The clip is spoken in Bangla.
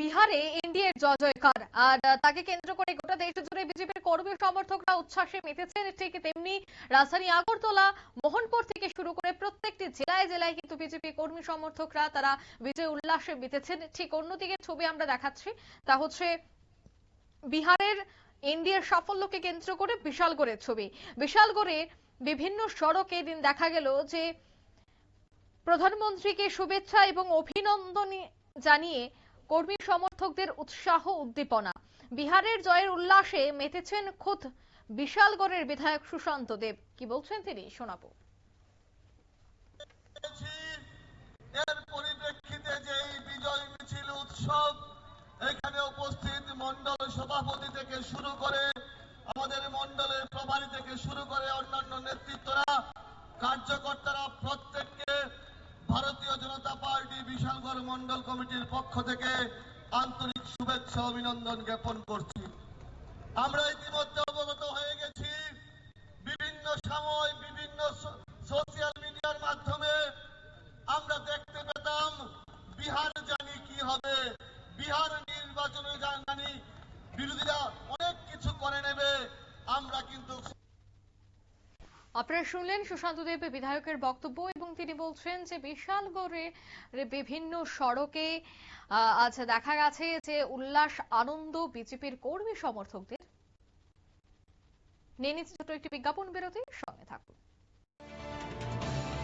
বিহারে এনডিএর জয় জয়কার। আর তাকে কেন্দ্র করে গোটা দেশ জুড়ে বিজেপির কর্মী সমর্থকরা উচ্ছ্বাসে মেতেছেন। ঠিক তেমনি রাজধানী আগরতলা, মোহনপুর থেকে শুরু করে প্রত্যেকটি জেলায় জেলায় কিন্তু বিজেপি কর্মী সমর্থকরা তারা বিজয় উল্লাসে মেতেছেন ঠিক অন্যদিকে ছবি আমরা দেখাচ্ছি, তা হচ্ছে বিহারের এনডিএর সাফল্যকে কেন্দ্র করে বিশালগড়ের ছবি। বিশালগড়ের বিভিন্ন সড়কে দিন দেখা গেল যে প্রধানমন্ত্রীকে শুভেচ্ছা এবং অভিনন্দন জানিয়ে কর্মী সমর্থকদের উৎসাহ উদ্দীপনা। বিহারের জয়ের উল্লাসে মেতেছেন খোদ বিশালগড়ের বিধায়ক সুশান্ত দেব। কি বলছেন তিনি? শোনাবো। এর পরিপ্রেক্ষিতে যে বিজয় মিছিল উৎসব এখানে উপস্থিত মন্ডল সভাপতি থেকে শুরু করে আমাদের মন্ডলের প্রভারী থেকে শুরু করে অন্যান্য নেতৃত্বরা, কার্যকর্তারা প্রত্যেককে জনতা পার্টি বিশালগড় মন্ডল কমিটির পক্ষ থেকে আন্তরিক শুভেচ্ছা, অভিনন্দন জ্ঞাপন করছি। আমরা ইতিমধ্যে অবগত হয়ে গেছি, বিভিন্ন সময় বিভিন্ন সোশ্যাল মিডিয়ার মাধ্যমে আমরা দেখতে পেতাম বিহার জানি কি হবে। বিহার নির্বাচনে জানি বিরোধীরা অনেক কিছু করে নেবে আমরা কিন্তু আপনারা শুনলেন সুশান্ত দেব, বিধায়কের বক্তব্য এবং তিনি বলছেন যে বিশালগড়ে বিভিন্ন সড়কে আজ দেখা গেছে যে উল্লাস আনন্দ বিজেপির কর্মী সমর্থকদের। নিয়ে নিচ্ছে ছোট একটি বিজ্ঞাপন বিরতি